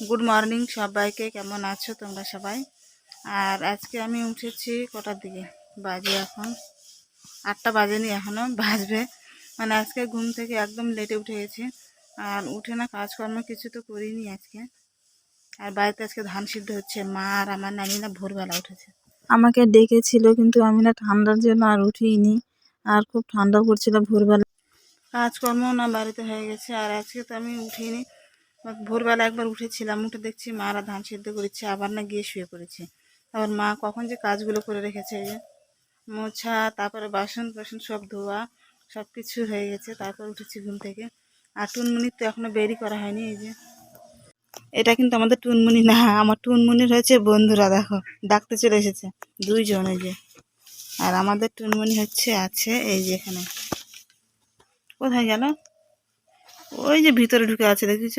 Good morning সবাইকে কেমন আছো তোমরা সবাই? আর আজকে আমি উঠেছি কটার দিকে? বাজে এখন। আটটা বাজেনি এখনও বাজবে। মানে আজকে ঘুম থেকে একদম লেটে উঠে গেছি। আর উঠে না কাজকর্ম কিছু তো করিনি আজকে। আর বাড়িতে আজকে ধান সিদ্ধ হচ্ছে। মা আর আমার নানি না ভোরবেলা উঠেছে। আমাকে ডেকেছিল কিন্তু আমি না ঠান্ডার জন্য আর উঠিনি। আর খুব ঠান্ডা পড়ছিল ভোরবেলা। কাজকর্ম না বাড়িতে হয়ে গেছে। আর আজকে তো আমি উঠিনি। ভোরবেলা একবার উঠেছিলাম, উঠে দেখছি মারা ধান সিদ্ধ করেছে, আবার না গিয়ে শুয়ে পড়েছে। আবার মা কখন যে কাজগুলো করে রেখেছে যে, মোছা, তারপরে বাসন বাসন সব ধোয়া সব কিছু হয়ে গেছে, তারপর উঠেছি ঘুম থেকে। আর টুনমুনির তো এখনও বেরি করা হয়নি, এই যে। এটা কিন্তু আমাদের টুনমুনি না, আমার টুনমুনির হয়েছে বন্ধুরা, দেখো, ডাকতে চলে এসেছে, দুইজন এই যে। আর আমাদের টুনমুনি হচ্ছে, আছে এই যে এখানে। কোথায় গেল? ওই যে ভিতরে ঢুকে আছে দেখিস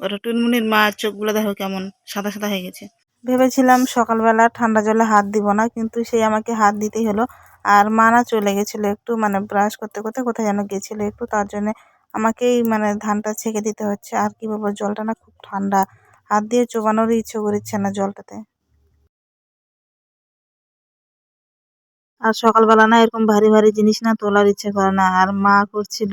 ওটা টুনমুনির মা চোখগুলো দেখো কেমন, সাদা সাদা হয়ে গেছে। ভেবেছিলাম সকালবেলা ঠান্ডা জলে হাত দিব না, কিন্তু সেই আমাকে হাত দিতেই হলো। আর মানা চলে গেছিল একটু মানে ব্রাশ করতে করতে কোথায় যেন গেছিল একটু, তার জন্য আমাকেই মানে ধানটা ছেঁকে দিতে হচ্ছে। আর কি বলব, জলটা না খুব ঠান্ডা। হাত দিয়ে চোবানোরই ইচ্ছে করছে না জলটাতে। আর সকালবেলা না এরকম ভারী ভারী জিনিস না তোলার ইচ্ছে করে না। আর মা করছিল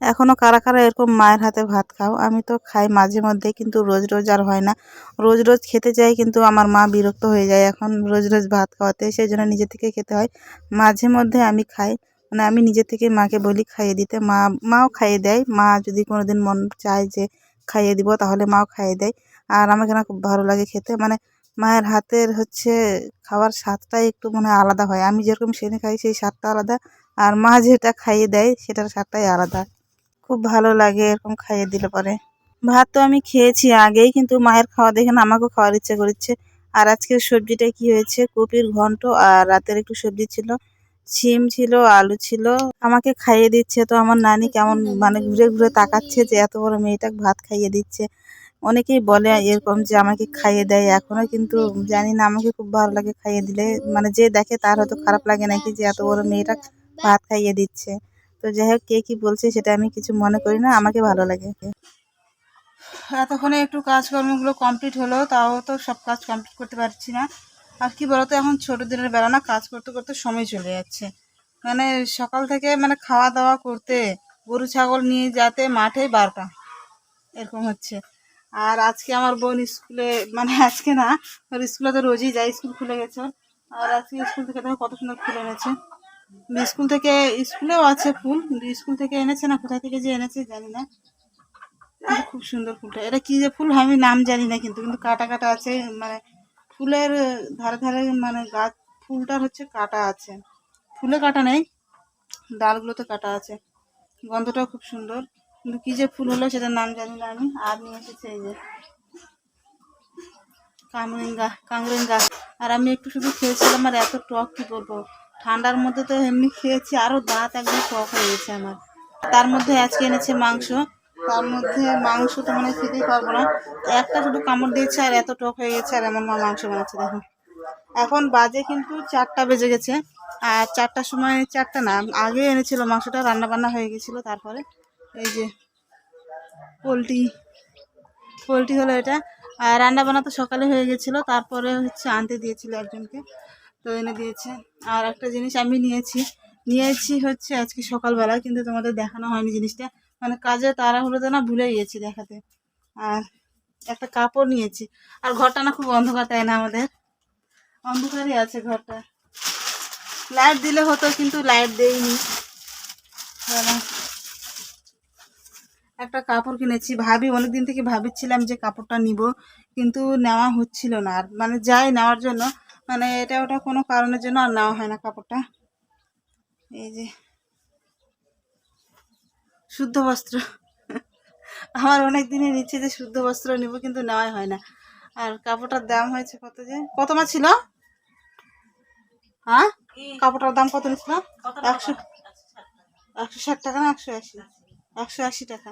এখনও কারা কারা এরকম মায়ের হাতে ভাত খাও আমি তো খাই মাঝে মধ্যে কিন্তু রোজ রোজ আর হয় না। রোজ রোজ খেতে চাই কিন্তু আমার মা বিরক্ত হয়ে যায়। এখন রোজ রোজ ভাত খাওয়াতে সেই জন্য নিজে থেকে খেতে হয়। মাঝে মধ্যে আমি খাই মানে আমি নিজে থেকে মাকে বলি খাইয়ে দিতে। মা, মাও খাইয়ে দেয়। মা যদি কোনো দিন মন চায় যে খাইয়ে দিব, তাহলে মাও খাইয়ে দেয়। আর আমাকে না খুব ভালো লাগে খেতে। মানে মায়ের হাতের হচ্ছে খাওয়ার স্বাদটাই একটু মানে আলাদা হয়। আমি যেরকম সেনে খাই, সেই স্বাদটা আলাদা। আর মা যেটা খাইয়ে দেয়, সেটার স্বাদটাই আলাদা। খুব ভালো লাগে এরকম খাইয়ে দিলে পরে। ভাত তো আমি খেয়েছি আগেই, কিন্তু মায়ের খাওয়া দেখে না আমাকেও খাওয়ার ইচ্ছে করছে। আর আজকের সবজিটা কি হয়েছে? কপির ঘন্ট আর রাতের একটু সবজি ছিল। শিম ছিল, আলু ছিল। আমাকে খাইয়ে দিচ্ছে তো, আমার নানি কেমন মানে ঘুরে ঘুরে তাকাচ্ছে যে এত বড় মেয়েটা ভাত খাইয়ে দিচ্ছে। অনেকেই বলে এরকম যে আমাকে খাইয়ে দেয়, এখনও কিন্তু জানি না, আমাকে খুব ভালো লাগে খাইয়ে দিলে। মানে যে দেখে তার হয়তো খারাপ লাগে নাকি যে এত বড় মেয়েটা ভাত খাইয়ে দিচ্ছে। তো যাই হোক, কে কি বলছে সেটা আমি কিছু মনে করি না, আমাকে ভালো লাগে। এতক্ষণে একটু কাজকর্মগুলো কমপ্লিট হলো, তাও তো সব কাজ কমপ্লিট করতে পারছি না। আর কি বলতো, এখন ছোট দিনের বেলা না কাজ করতে করতে সময় চলে যাচ্ছে। মানে সকাল থেকে মানে খাওয়া দাওয়া করতে, গরু, ছাগল নিয়ে যাতে মাঠে বারোটা, এরকম হচ্ছে। আর আজকে আমার বোন স্কুলে মানে আজকে না, ওর স্কুলে তো রোজই যায়, স্কুল খুলে গেছে আর আজকে স্কুল থেকে দেখো কত সুন্দর ফুল এনেছে। স্কুল থেকে, স্কুলেও আছে ফুল স্কুল থেকে এনেছে না, কোথা থেকে যে এনেছে জানি না। খুব সুন্দর ফুলটা। এটা কি যে ফুল আমি নাম জানি না কিন্তু কিন্তু কাটা কাটা আছে মানে ফুলের ধারে ধারে মানে গাছ ফুলটার হচ্ছে কাটা আছে। ফুলে কাটা নেই, ডালগুলোতে কাটা আছে। গন্ধটাও খুব সুন্দর। কিন্তু কী যে ফুল হলো সেটার নাম জানি না আমি। আর নিয়ে এসেছে এই যে কামরেঙ্গা কামরেঙ্গা। আর আমি একটু শুধু খেয়েছিলাম, আর এত টক কী করব ঠান্ডার মধ্যে তো এমনি খেয়েছি আরও দাঁত একদম টক হয়ে গেছে আমার। তার মধ্যে আজকে এনেছে মাংস। তার মধ্যে মাংস তো মানে খেতেই পারব না। একটা শুধু কামড় দিয়েছে আর এত টক হয়ে গেছে আর এমন মা মাংস বানাচ্ছে, দেখো। এখন বাজে কিন্তু চারটা বেজে গেছে। আর চারটার সময় চারটা না, আগে এনেছিল মাংসটা রান্না বান্না হয়ে গেছিল, তারপরে এই যে পোলট্রি পোলট্রি হলো এটা। আর রান্না বান্না তো সকালে হয়ে গেছিল, তারপরে হচ্ছে আনতে দিয়েছিল একজনকে, তো এনে দিয়েছে। আর একটা জিনিস আমি নিয়েছি নিয়েছি হচ্ছে আজকে সকালবেলা, কিন্তু তোমাদের দেখানো হয়নি জিনিসটা। মানে কাজে তাড়াহুড়োতে না ভুলে গিয়েছি দেখাতে। আর একটা কাপড় নিয়েছি। আর ঘরটা না খুব অন্ধকার, তাই না আমাদের? অন্ধকারই আছে ঘরটা। লাইট দিলে হতো, কিন্তু লাইট দেইনি। একটা কাপড় কিনেছি। ভাবি, অনেকদিন থেকে ভাবছিলাম যে কাপড়টা নিব, কিন্তু নেওয়া হচ্ছিল না। আর মানে যাই নেওয়ার জন্য মানে এটা ওটা কোনো কারণের জন্য আর নেওয়া হয় না কাপড়টা। এই যে। শুদ্ধ বস্ত্র। আমার অনেক দিনের ইচ্ছে যে শুদ্ধ বস্ত্র নিব কিন্তু নেওয়াই হয় না। আর কাপড়টার দাম হয়েছে কত যে? কত মা ছিল? হ্যাঁ? কাপড়টার দাম কত নিছিল একশো একশো ষাট টাকা না একশো আশি? একশো আশি টাকা।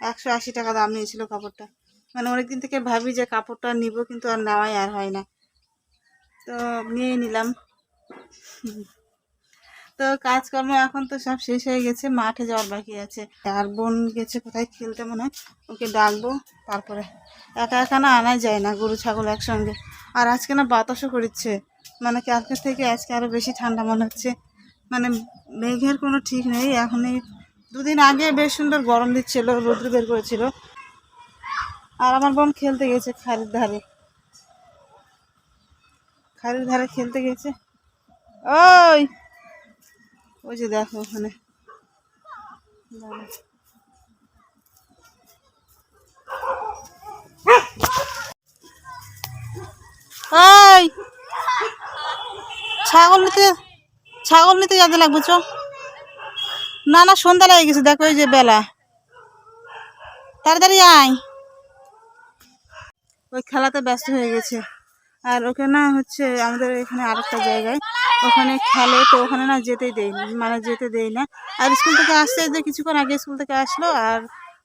একশো আশি টাকা দাম নিয়েছিল কাপড়টা। মানে অনেকদিন থেকে ভাবি যে কাপড়টা নিব কিন্তু আর নেওয়াই আর হয় না। তো নিয়ে নিলাম। তো কাজকর্ম এখন তো সব শেষ হয়ে গেছে, মাঠে যাওয়ার বাকি আছে। আর বোন গেছে কোথায় খেলতে মনে হয়? ওকে ডাকবো, তারপরে। একা একা না আনা যায় না, গরু, ছাগল একসঙ্গে। আর আজকে না বাতাসও করিচ্ছে। মানে কালকের থেকে আজকে আরও বেশি ঠান্ডা মনে হচ্ছে। মানে মেঘের কোনো ঠিক নেই, এখন এই দুদিন আগে বেশ সুন্দর গরম দিচ্ছিল, রৌদ্র বের করেছিল। আর আমার বোন খেলতে গেছে খালির ধারে। খালির ধারে খেলতে গেছে। ওই! ওই যে দেখো ওখানে। ছাগল নিতে ছাগল নিতে যেতে লাগবে, চ। না না, সন্ধ্যা লেগে গেছে, দেখো এই যে বেলা। তাড়াতাড়ি আয়। ওই খেলাতে ব্যস্ত হয়ে গেছে। আর ওকে না হচ্ছে আমাদের এখানে আরেকটা জায়গায় ওখানে খেলে, তো ওখানে না যেতেই দেয় মানে যেতে দেয় না। আর স্কুল থেকে আসতে কিছুক্ষণ আগে স্কুল থেকে আসলো, আর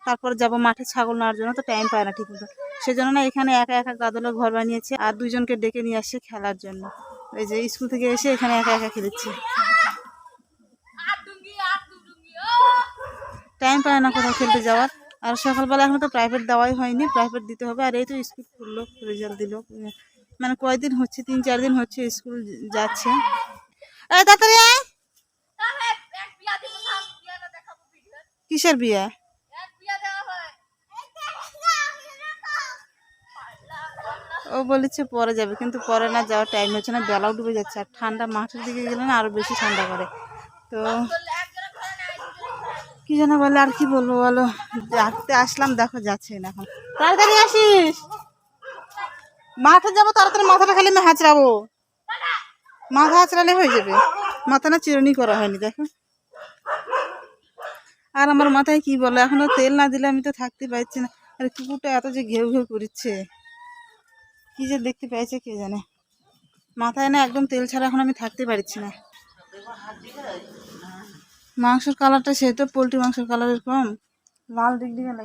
তারপর যাব মাঠে ছাগল নেওয়ার জন্য, তো টাইম পায় না ঠিক মতো। সেজন্য না এখানে একা একা গাদলে ঘর বানিয়েছে, আর দুজনকে ডেকে নিয়ে আসছে খেলার জন্য। ওই যে স্কুল থেকে এসে এখানে একা একা খেলেছে। টাইম পায় না কোথাও খেলতে যাওয়ার। আর সকালবেলা এখন তো প্রাইভেট দেওয়াই হয়নি প্রাইভেট দিতে হবে, আর এই তো স্কুল খুললো রেজাল্ট দিল। মানে কয়দিন হচ্ছে? তিন, চার দিন হচ্ছে স্কুল যাচ্ছে। তাড়াতাড়ি কিসের বিয়ে? ও বলেছে পরে যাবে, কিন্তু পরে না যাওয়ার টাইম হচ্ছে না, বেলাও ডুবে যাচ্ছে। আর ঠান্ডা মাঠের দিকে গেলে না আরও বেশি ঠান্ডা করে তো কি যেন বলে, আর কি বলব বলো? ডাকতে আসলাম, দেখো যাচ্ছে না এখন। তাড়াতাড়ি আসিস। মাঠে যাব, তাড়াতাড়ি মাথাটা খালি আমি হাঁচড়াবো। মাথা হাঁচড়ালে হয়ে যাবে। মাথা না চিরুনি করা হয়নি, দেখো। আর আমার মাথায় কি বলে, এখনও তেল না দিলে আমি তো থাকতে পারছি না। আর কুকুরটা এত যে ঘেউ ঘেউ করছে কি যে দেখতে পেয়েছে কে জানে। মাথায় না একদম তেল ছাড়া এখন আমি থাকতে পারছি না। মাংসের কালারটা সে তো পোলট্রি মাংসের কালারের কম। লাল মানে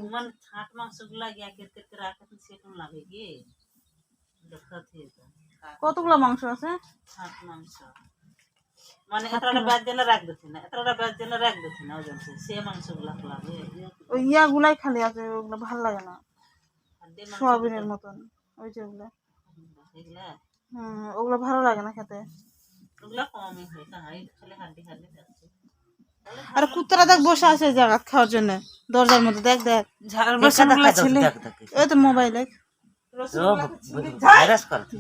রাখে তো লাগে থেকে কতগুলো মাংস আছে? মাংস। মানে এতটা রাখ না এতটা রাখ না ওজন সে সে মাংসগুলা লাগে ওই ইয়াগুলাই খালি আছে ওগুলো ভালো লাগে না। সোয়াবিনের মতন ওই যে ওগুলো। এগুলা? হুম ওগুলো ভালো লাগে না খেতে। ওগুলা কমই হয় না খালি হাড্ডি হাড্ডি থাকছে আর কুত্তারা দেখ বসে আছে জায়গা খাওয়ার জন্য দরজার মধ্যে দেখ দেখ। রসগোল্লা ছেলে ওই তো মোবাইলে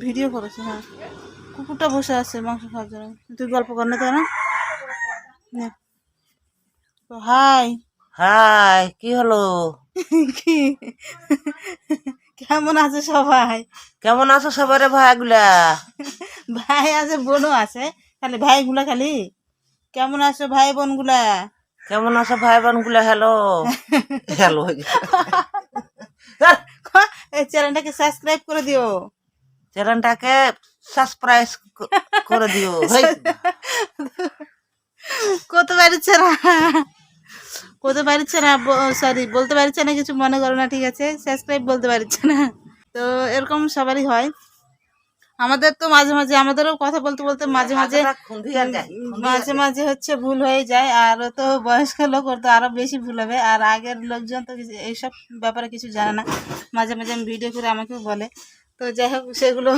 ভিডিও করেছে হ্যাঁ কুকুরটা বসে আছে মাংস খাওয়ার জন্য। তুই গল্প কর না তাই না। তো হাই। হাই কি হলো? কি? কেমন আছে সবাই? কেমন আছো সবারে ভাইগুলা? ভাই আছে বোনও আছে। খালি ভাইগুলা খালি? কেমন আছো ভাই বোনগুলা কেমন আছো ভাই বোনগুলা হ্যালো হ্যালো এই চ্যানেলটাকে সাবস্ক্রাইব করে দিও। চ্যানেলটাকে সাবস্ক্রাইব করে দিও কত পারছে না? কত পারছে না? সরি বলতে পারছে না কিছু মনে করো না ঠিক আছে? সাবস্ক্রাইব বলতে পারছে না। তো এরকম সবারই হয়। আমাদের তো মাঝে মাঝে আমাদেরও কথা বলতে বলতে মাঝে মাঝে মাঝে মাঝে হচ্ছে ভুল হয়ে যায় আর তো বয়স্ক লোক ওর তো আরও বেশি ভুল হবে আর আগের লোকজন তো এইসব ব্যাপারে কিছু জানে না। মাঝে মাঝে আমি ভিডিও করে আমাকেও বলে। তো যাই হোক সেগুলো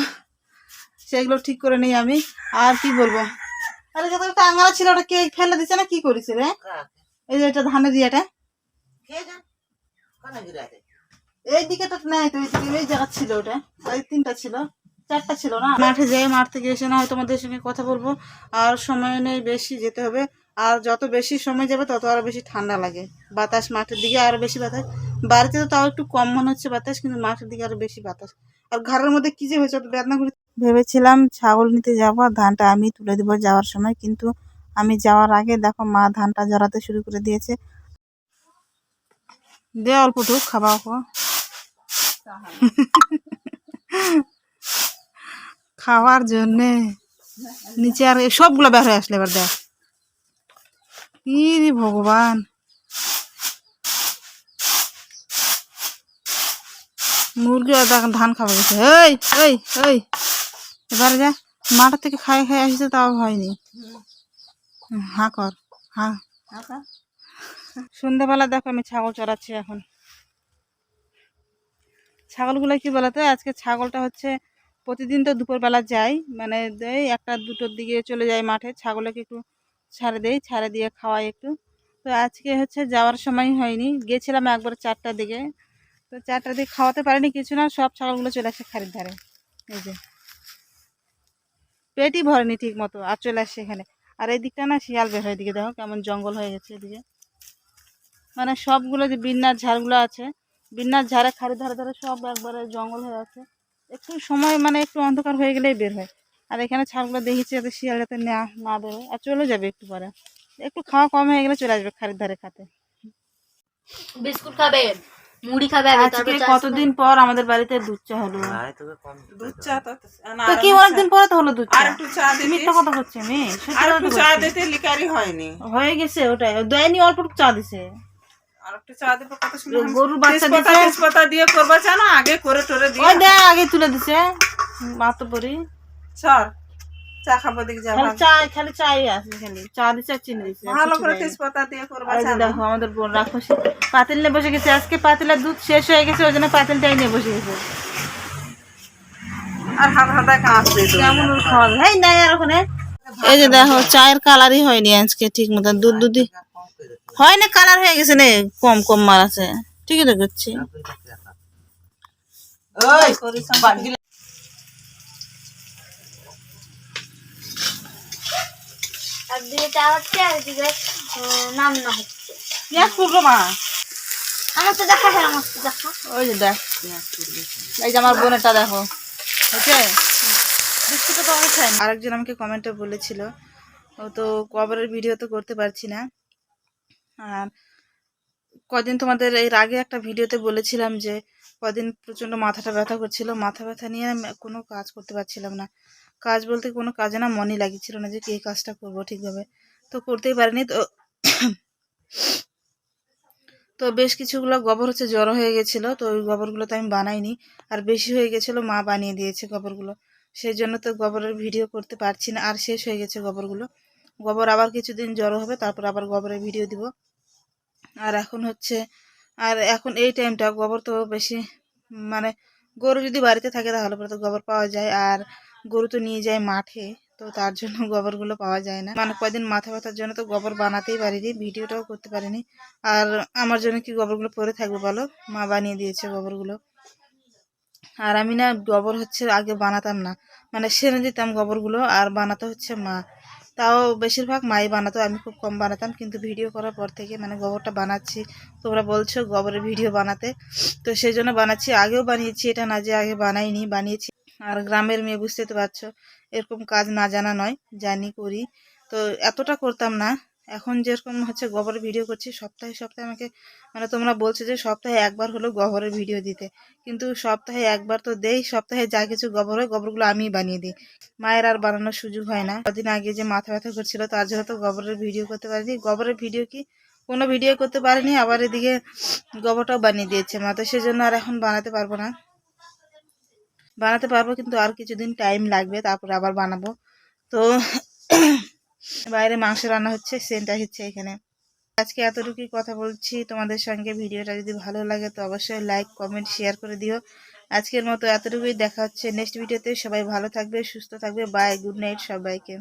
সেগুলো ঠিক করে নিই আমি। আর কি বলব? আরে যত টাঙ্গালা ছিল ওটা কে ফেলে দিছে না কি করেছে রে এই যে এটা ধানের ইয়েটা। কে জানে? কানে গিরাতে। এই দিকে তো নাই তো এইদিকে এই জায়গা ছিল ওটা ওই তিনটা ছিল। চারটা ছিল না? মাঠে যাই মাঠ থেকে এসে না হয়তো তোমাদের সঙ্গে কথা বলব। আর সময় নেই বেশি যেতে হবে। আর যত বেশি সময় যাবে তত আরও বেশি ঠান্ডা লাগে। বাতাস মাঠের দিকে আরও বেশি বাতাস। বাড়িতে তো তাও একটু কম মনে হচ্ছে বাতাস কিন্তু মাঠের দিকে আরও বেশি বাতাস। আর ঘরের মধ্যে কি যে হয়েছে অত বেদনা করে ভেবেছিলাম ছাগল নিতে যাব আর ধানটা আমি তুলে দিব যাওয়ার সময়। কিন্তু আমি যাওয়ার আগে দেখো মা ধানটা জড়াতে শুরু করে দিয়েছে। দে অল্পটুক খাওয়া খাওয়ার জন্যে নিচে আর সবগুলো বের হয়ে আসলে এবার দেখ। ই রে ভগবান। মুরগি দেখ ধান খাওয়া গেছে এই এই এই। এবারে যা, মাঠের থেকে খাই খাই আসছে তাও হয়নি। হা কর, হা। সন্ধ্যাবেলা দেখো আমি ছাগল চড়াচ্ছি এখন। ছাগলগুলো কি বলতো? আজকে ছাগলটা হচ্ছে প্রতিদিন তো দুপুরবেলা যাই মানে দেয় একটা দুটোর দিকে চলে যায় মাঠে, ছাগলকে একটু ছাড়ে দেই, ছাড়ে দিয়ে খাওয়াই একটু। তো আজকে হচ্ছে যাওয়ার সময় হয়নি, গেছিলাম একবার চারটার দিকে। তো চারটার দিকে খাওয়াতে পারিনি কিছু না, সব ছাগলগুলো চলে আসে খাড়ির ধারে, এই যে। পেটই ভরেনি ঠিক মতো আর চলে আসে এখানে। আর এই দিকটা না শিয়াল বের হয় এদিকে, দেখো কেমন জঙ্গল হয়ে গেছে এদিকে। মানে সবগুলো যে বিন্যাস ঝাড়গুলো আছে বিন্যাস ঝাড়ে খাড়ি ধারে ধারে সব একবারে জঙ্গল হয়ে আছে। একটু সময় মানে একটু অন্ধকার হয়ে গেলেই বের হয়। আর এখানে ছাগলগুলো দেখেছি যাতে শিয়াল যাতে না না বেরোয় আর চলে যাবে একটু পরে। একটু খাওয়া কম হয়ে গেলে চলে আসবে খাড়ির ধারে খাতে। বিস্কুট খাবেন মুড়ি খাবে আজকে কতদিন পর আমাদের বাড়িতে দুধ চা হলো? দুধ চা তো কি অনেকদিন পরে তো হলো দুধ চা? আর একটু চা দিতে মিথ্যা কথা করছে মেয়ে। আর একটু চা দিতে লিকারি হয়নি। হয়ে গেছে ওটাই। দেয়নি অল্প একটু চা দিছে। গরুর বাচ্চা তেজপাতা দিয়ে করবা চা আগে করে টোরে দিয়ে। ওই দেখ আগে তুলে দিছে। মাতো পরি সর চা খাব দিকে যা চা খালি চাই আছে খালি চা দিছে চিনি দিছে ভালো করে তেজপাতা দিয়ে করবা আর এই চা যে দেখো আমাদের বোন রাক্ষসী। পাতিল নিয়ে বসে গেছে। আজকে পাতিলের দুধ শেষ হয়ে গেছে ওই জন্য পাতিলটাই নিয়ে বসে গেছে। আর হাত হাতা কাঁচ দিয়ে কেমন খাওয়া? নাই আর ওখানে। এই যে দেখো চায়ের কালারই হয়নি আজকে ঠিক মতন দুধ দুধই হয় না কালার হয়ে গেছে নে। কম কম মার আছে। ঠিকই তো করছি। হচ্ছে মা। আমার তো দেখা হয় আমার তো দেখা। ওই যে দেখ। এই যে আমার বোনেরটা দেখো। বিস্কুটটা তো আমি খাই আরেকজন আমাকে কমেন্টে বলেছিল। ও তো কবরের ভিডিও তো করতে পারছি না। আর কদিন তোমাদের এর আগে একটা ভিডিওতে বলেছিলাম যে কদিন প্রচণ্ড মাথাটা ব্যথা করছিল। মাথা ব্যথা নিয়ে কোনো কাজ করতে পারছিলাম না। কাজ বলতে কোনো কাজে না মনই লাগিয়েছিল না যে কে কাজটা করব ঠিকভাবে। তো করতেই পারিনি। তো তো বেশ কিছুগুলো গোবর হচ্ছে জড়ো হয়ে গেছিল। তো ওই গোবরগুলো তো আমি বানাইনি। আর বেশি হয়ে গেছিল মা বানিয়ে দিয়েছে গোবরগুলো। সেই জন্য তো গোবরের ভিডিও করতে পারছি না। আর শেষ হয়ে গেছে গোবরগুলো। গোবর আবার কিছুদিন জড়ো হবে, তারপর আবার গোবরের ভিডিও দিব। আর এখন হচ্ছে, আর এখন এই টাইমটা গোবর তো বেশি মানে গরু যদি বাড়িতে থাকে তাহলে পরে তো গোবর পাওয়া যায়। আর গরু তো নিয়ে যায় মাঠে, তো তার জন্য গোবরগুলো পাওয়া যায় না। মানে কয়দিন মাথা ব্যথার জন্য তো গোবর বানাতেই পারিনি, ভিডিওটাও করতে পারিনি। আর আমার জন্য কি গোবরগুলো পরে থাকবে বলো? মা বানিয়ে দিয়েছে গোবরগুলো। আর আমি না গোবর হচ্ছে আগে বানাতাম না। মানে সেরে দিতাম গোবরগুলো, আর বানাতে হচ্ছে মা। তাও বেশিরভাগ মাই বানাতো, আমি খুব কম বানাতাম, কিন্তু ভিডিও করার পর থেকে মানে গোবরটা বানাচ্ছি। তোমরা বলছো গোবরের ভিডিও বানাতে। তো সেই জন্য বানাচ্ছি, আগেও বানিয়েছি, এটা না যে আগে বানাইনি, বানিয়েছি। আর গ্রামের মেয়ে বুঝতে তো পারছ, এরকম কাজ না জানা নয়, জানি করি। তো এতটা করতাম না এখন যেরকম হচ্ছে গোবরের ভিডিও করছি, সপ্তাহে সপ্তাহে আমাকে মানে তোমরা বলছো যে সপ্তাহে একবার হলো গোবরের ভিডিও দিতে। কিন্তু সপ্তাহে একবার তো দেই, সপ্তাহে যা কিছু গোবর হয়, গোবরগুলো আমিই বানিয়ে দিই। মায়ের আর বানানোর সুযোগ হয় না। কদিন আগে যে মাথা ব্যথা করছিল, তার জন্য তো গোবরের ভিডিও করতে পারিনি। গোবরের ভিডিও কি কোনো ভিডিও করতে পারিনি, আবার এদিকে গোবরটাও বানিয়ে দিয়েছে মা। তো সেজন্য আর এখন বানাতে পারব না। বানাতে পারব, কিন্তু আর কিছুদিন টাইম লাগবে, তারপর আবার বানাবো। তো বাইরে মাংস রান্না হচ্ছে সেন্টার হচ্ছে এখানে। আজকে এতটুকুই কথা বলছি। তোমাদের সঙ্গে ভিডিওটা যদি ভালো লাগে তো অবশ্যই লাইক, কমেন্ট, শেয়ার করে দিও। আজকের মতো এতটুকুই। দেখা হচ্ছে নেক্সট ভিডিওতে। সবাই ভালো থাকবে, সুস্থ থাকবে। বাই, গুড নাইট সবাইকে।